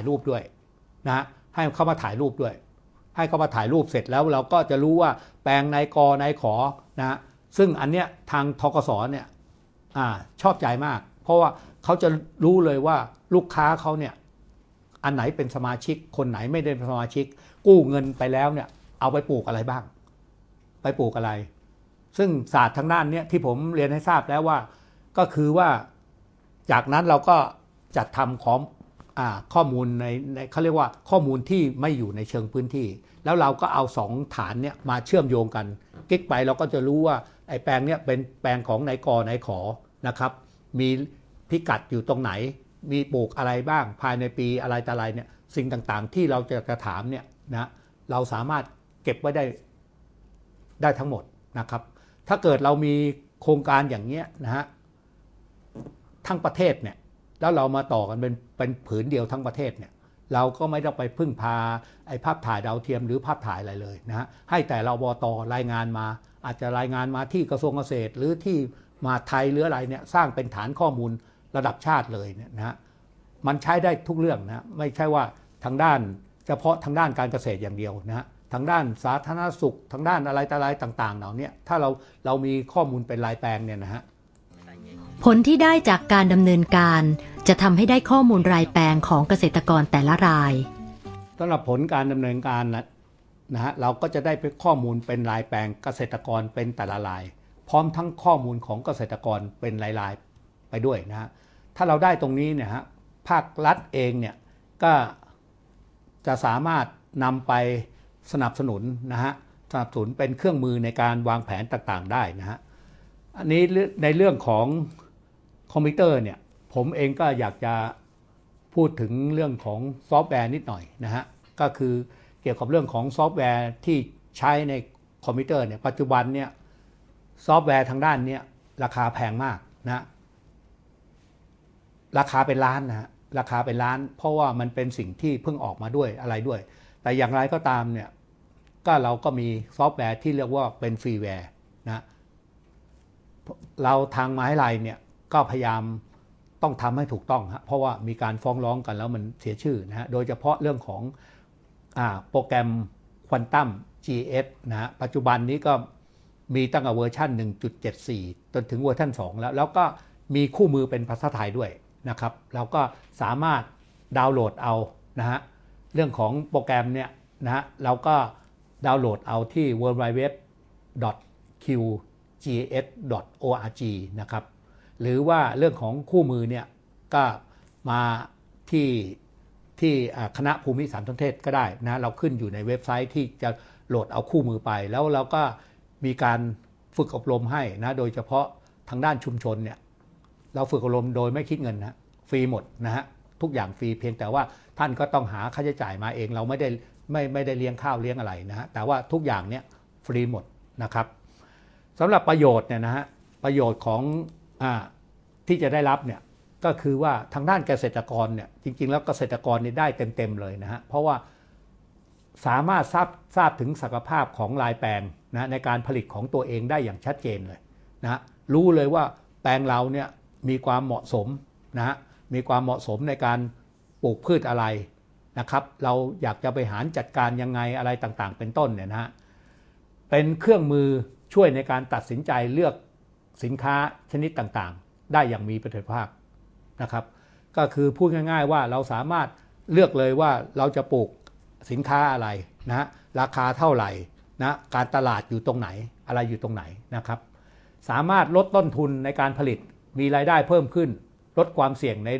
ายรูปด้วยนะให้เข้ามาถ่ายรูปด้วย ให้เข้ามาถ่ายรูปเสร็จแล้วเราก็จะรู้ว่าแปลงนายกนายขอนะซึ่งอันเนี้ยทางทกสเนี่ยอชอบใจมาก เพราะว่าเขาจะรู้เลยว่าลูกค้าเขาเนี่ยอันไหนเป็นสมาชิก คนไหนไม่ได้เป็นสมาชิก กู้เงินไปแล้วเนี่ยเอาไปปลูกอะไรบ้าง ไปปลูกอะไร ซึ่งศาสตร์ทางด้านเนี้ยที่ผมเรียนให้ทราบแล้วว่า ก็คือว่าจากนั้นเราก็จัดทำของ ข้อมูลในในเขาเรียกว่าข้อมูลที่ไม่อยู่ในเชิงพื้นที่ แล้วเราก็เอาสองฐานเนี่ยมาเชื่อมโยงกันคลิกไปเราก็จะรู้ว่าไอ้แปลงเนี้ยเป็นแปลงของนายกนายขอนะครับมีพิกัดอยู่ตรงไหน มีปลูกอะไรบ้างภายในปีอะไรต่ออะไรเนี่ยสิ่งต่างๆ ที่เราจะกระถามเนี่ยนะเราสามารถเก็บไว้ได้ได้ทั้งหมดนะครับ ถ้าเกิดเรามีโครงการอย่างเงี้ยนะฮะทั้งประเทศเนี่ย แล้วเรามาต่อกันเป็นเป็นผืนเดียวทั้งประเทศเนี่ยเราก็ไม่ต้องไปพึ่งพาไอ้ภาพถ่ายดาวเทียมหรือภาพถ่ายอะไรเลยนะฮะให้แต่เราบตรายงานมา อาจจะรายงานมาที่กระทรวงเกษตร หรือที่มาไทยหรืออะไรเนี่ยสร้างเป็นฐานข้อมูลระดับชาติเลยเนี่ยนะฮะมันใช้ได้ทุกเรื่องนะไม่ใช่ว่าทางด้านเฉพาะทางด้านการเกษตรอย่างเดียวนะฮะทางด้านสาธารณสุขทางด้านอะไรต่อะไรต่างๆเหล่านี้ยถ้าเราเรามีข้อมูลเป็นรายแปลงเนี่ยนะฮะ ผลที่ได้จากการดำเนินการจะทำให้ได้ข้อมูลรายแปลงของเกษตรกรแต่ละรายสำหรับผลการดำเนินการนะนะฮะเราก็จะได้ข้อมูลเป็นรายแปลงเกษตรกรเป็นแต่ละราย พร้อมทั้งข้อมูลของเกษตรกรเป็นรายๆไปด้วยนะฮะถ้าเราได้ตรงนี้เนี่ยฮะภาครัฐเองเนี่ยก็จะสามารถนำไปสนับสนุนนะฮะสนับสนุนเป็นเครื่องมือในการวางแผนต่างๆได้นะฮะอันนี้ในเรื่องของ คอมพิวเตอร์เนี่ยผมเองก็อยากจะพูดถึงเรื่องของซอฟต์แวร์นิดหน่อยนะฮะก็คือเกี่ยวกับเรื่องของซอฟต์แวร์ที่ใช้ในคอมพิวเตอร์เนี่ยปัจจุบันเนี่ยซอฟต์แวร์ทางด้านเนี้ราคาแพงมากนะราคาเป็นล้านนะฮะราคาเป็นล้าน เพราะว่ามันเป็นสิ่งที่เพิ่งออกมาด้วยอะไรด้วย แต่อย่างไรก็ตามเนี่ยก็เราก็มีซอฟต์แวร์ที่เรียกว่าเป็นฟรีแวร์นะเราทางไมหาวิทยายเนี่ย ก็พยายามต้องทำให้ถูกต้องฮะเพราะว่ามีการฟ้องร้องกันแล้วมันเสียชื่อนะฮะโดยเฉพาะเรื่องของอโปรแกรมควอนตัม GS นะฮะปัจจุบันนี้ก็มีตั้งแต่เวอร์ชัน1.74 จนถึงเวอร์ชัน2 แล้ว แล้วก็มีคู่มือเป็นภาษาไทยด้วยนะครับเราก็สามารถดาวน์โหลดเอานะฮะเรื่องของโปรแกรมเนี่ยนะฮะเราก็ดาวน์โหลดเอาที่ w w w qgs.org นะครับ หรือว่าเรื่องของคู่มือเนี่ยก็มาที่ที่คณะภูมิสารสนเทศก็ได้นะเราขึ้นอยู่ในเว็บไซต์ที่จะโหลดเอาคู่มือไป แล้วเราก็มีการฝึกอบรมให้นะโดยเฉพาะทางด้านชุมชนเนี่ยเราฝึกอบรมโดยไม่คิดเงินนะฟรีหมดนะฮะทุกอย่างฟรีเพียงแต่ว่าท่านก็ต้องหาค่าใช้จ่ายมาเอง เราไม่ได้ไม่ไม่ได้เลี้ยงข้าวเลี้ยงอะไรนะฮะแต่ว่าทุกอย่างเนี่ยฟรีหมดนะครับสำหรับประโยชน์เนี่ยนะฮะประโยชน์ของ ที่จะได้รับเนี่ยก็คือว่าทางด้านเกษตรกรเนี่ยจริง ๆ แล้วเกษตรกรเนี่ยได้เต็ม ๆ เลยนะฮะเพราะว่าสามารถทราบทราบถึงศักยภาพของลายแปลงนะในการผลิตของตัวเองได้อย่างชัดเจนเลยนะฮะรู้เลยว่าแปลงเราเนี่ยมีความเหมาะสมนะฮะมีความเหมาะสมในการปลูกพืชอะไรนะครับ เราอยากจะบริหารจัดการยังไงอะไรต่างๆ เป็นต้นเนี่ยนะฮะเป็นเครื่องมือช่วยในการตัดสินใจเลือก สินค้าชนิดต่างๆ ได้อย่างมีประสิทธิภาพนะครับ ก็คือพูดง่าย ๆ ว่าเราสามารถเลือกเลยว่าเราจะปลูกสินค้าอะไรนะราคาเท่าไหร่นะการตลาดอยู่ตรงไหนอะไรอยู่ตรงไหนนะครับ สามารถลดต้นทุนในการผลิตมีรายได้เพิ่มขึ้น ลดความเสี่ยงใน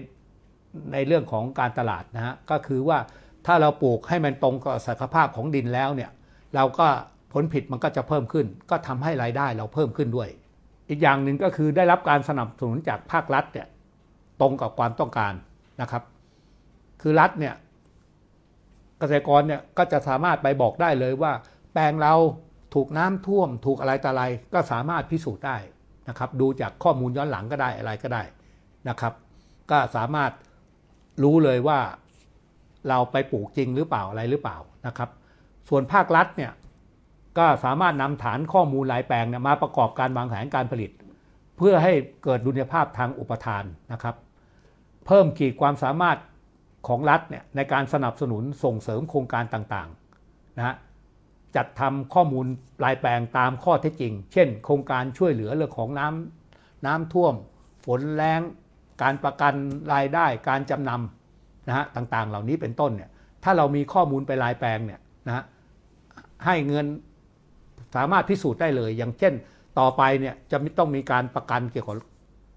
ในเรื่องของการตลาดนะฮะก็คือว่าถ้าเราปลูกให้มันตรงกับศักยภาพของดินแล้วเนี่ยเราก็ผลผิดมันก็จะเพิ่มขึ้น ก็ทำให้รายได้เราเพิ่มขึ้นด้วย อีกอย่างหนึ่งก็คือได้รับการสนับสนุนจากภาครัฐเนี่ยตรงกับความต้องการนะครับ คือรัฐเนี่ยเกษตรกรเนี่ยก็จะสามารถไปบอกได้เลยว่า แปลงเราถูกน้ำท่วม ถูกอะไรต่ออะไรก็สามารถพิสูจน์ได้นะครับ ดูจากข้อมูลย้อนหลังก็ได้อะไรก็ได้นะครับ ก็สามารถรู้เลยว่าเราไปปลูกจริงหรือเปล่าอะไรหรือเปล่านะครับ ส่วนภาครัฐเนี่ย ก็สามารถนำฐานข้อมูลรายแปลงเนี่ยมาประกอบการวางแผนการผลิต เพื่อให้เกิดดุลยภาพทางอุปทานนะครับ เพิ่มขีดความสามารถของรัฐเนี่ยในการสนับสนุนส่งเสริมโครงการต่างๆนะฮะจัดทำข้อมูลรายแปลงตามข้อเท็จจริง เช่น โครงการช่วยเหลือเรื่องของน้ำน้ำท่วม ฝนแรงการประกันรายได้การจำนำนะฮะต่างๆ เหล่านี้เป็นต้นเนี่ยถ้าเรามีข้อมูลไปรายแปลงเนี่ยนะฮะให้เงิน สามารถพิสูจน์ได้เลย อย่างเช่น ต่อไปเนี่ยจะไม่ต้องมีการประกันเกี่ยวกับ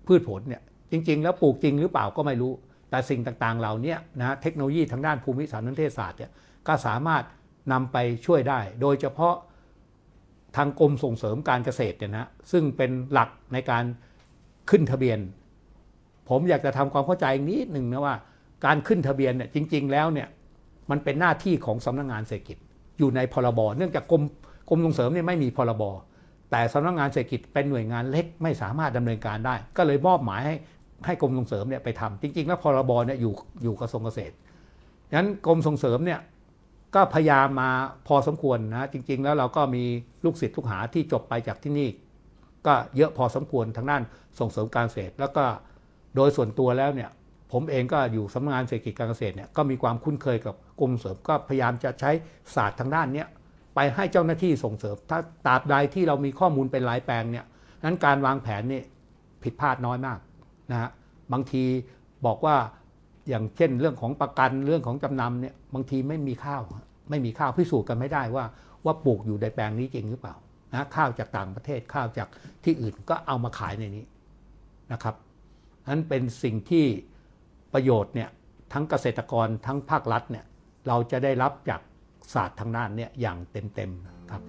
พืชผลเนี่ยจริง ๆ แล้วปลูกจริงหรือเปล่าก็ไม่รู้ แต่สิ่งต่างๆเหล่านี้นะเทคโนโลยีทางด้านภูมิศาสตร์นันเทศศาสตร์เนี่ยก็สามารถนำไปช่วยได้ โดยเฉพาะทางกรมส่งเสริมการเกษตรเนี่ยนะซึ่งเป็นหลักในการขึ้นทะเบียน ผมอยากจะทำความเข้าใจนิดหนึ่งนะว่า การขึ้นทะเบียนเนี่ยจริง ๆ แล้วเนี่ยมันเป็นหน้าที่ของสำนักงงานเศรษฐกิจอยู่ในพรบเนื่องจากกรม กรมส่งเสริมเนี่ยไม่มีพรบแต่สำนักงงานเศรษฐกิจเป็นหน่วยงานเล็กไม่สามารถดำเนินการได้ ก็เลยมอบหมายให้ให้กรมส่งเสริมเนี่ยไปทำจริง ๆ แล้วพรบเนี่ยอยู่อยู่กระทรวงเกษตรฉะนั้นกรมส่งเสริมเนี่ยก็พยายามมาพอสมควรนะจริง ๆ แล้วเราก็มีลูกศิษย์ลูกหาที่จบไปจากที่นี่ ก็เยอะพอสมควรทางด้านส่งเสริมการเกษตร แล้วก็โดยส่วนตัวแล้วเนี่ยผมเองก็อยู่สำนักงานเศรษฐกิจการเกษตรเนี่ยก็มีความคุ้นเคยกับกรมเสริมก็พยายามจะใช้ศาสตร์ทางด้านเนี้ย ไปให้เจ้าหน้าที่ส่งเสริม ถ้าตราบใดที่เรามีข้อมูลเป็นรายแปลงเนี่ยนั้นการวางแผนนี่ผิดพลาดน้อยมากนะฮะบางทีบอกว่าอย่างเช่นเรื่องของประกันเรื่องของจำนำเนี่ยบางทีไม่มีข้าว ไม่มีข้าวพิสูจน์กันไม่ได้ว่าว่าปลูกอยู่ในแปลงนี้จริงหรือเปล่านะข้าวจากต่างประเทศข้าวจากที่อื่นก็เอามาขายในนี้นะครับนั้นเป็นสิ่งที่ประโยชน์เนี่ยทั้งเกษตรกรทั้งภาครัฐเนี่ยเราจะได้รับจาก ศาสตร์ทางด้านเนี่ยอย่างเต็มๆครับ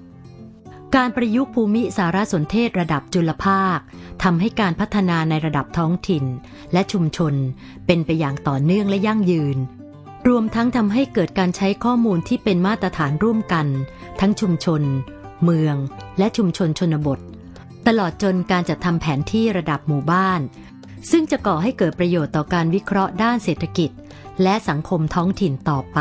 การประยุกต์ภูมิสารสนเทศระดับจุลภาคทำให้การพัฒนาในระดับท้องถิ่น และชุมชนเป็นไปอย่างต่อเนื่องและยั่งยืน รวมทั้งทำให้เกิดการใช้ข้อมูลที่เป็นมาตรฐานร่วมกัน ทั้งชุมชน เมือง และชุมชนชนบท ตลอดจนการจัดทำแผนที่ระดับหมู่บ้าน ซึ่งจะก่อให้เกิดประโยชน์ต่อการวิเคราะห์ด้านเศรษฐกิจ และสังคมท้องถิ่นต่อไป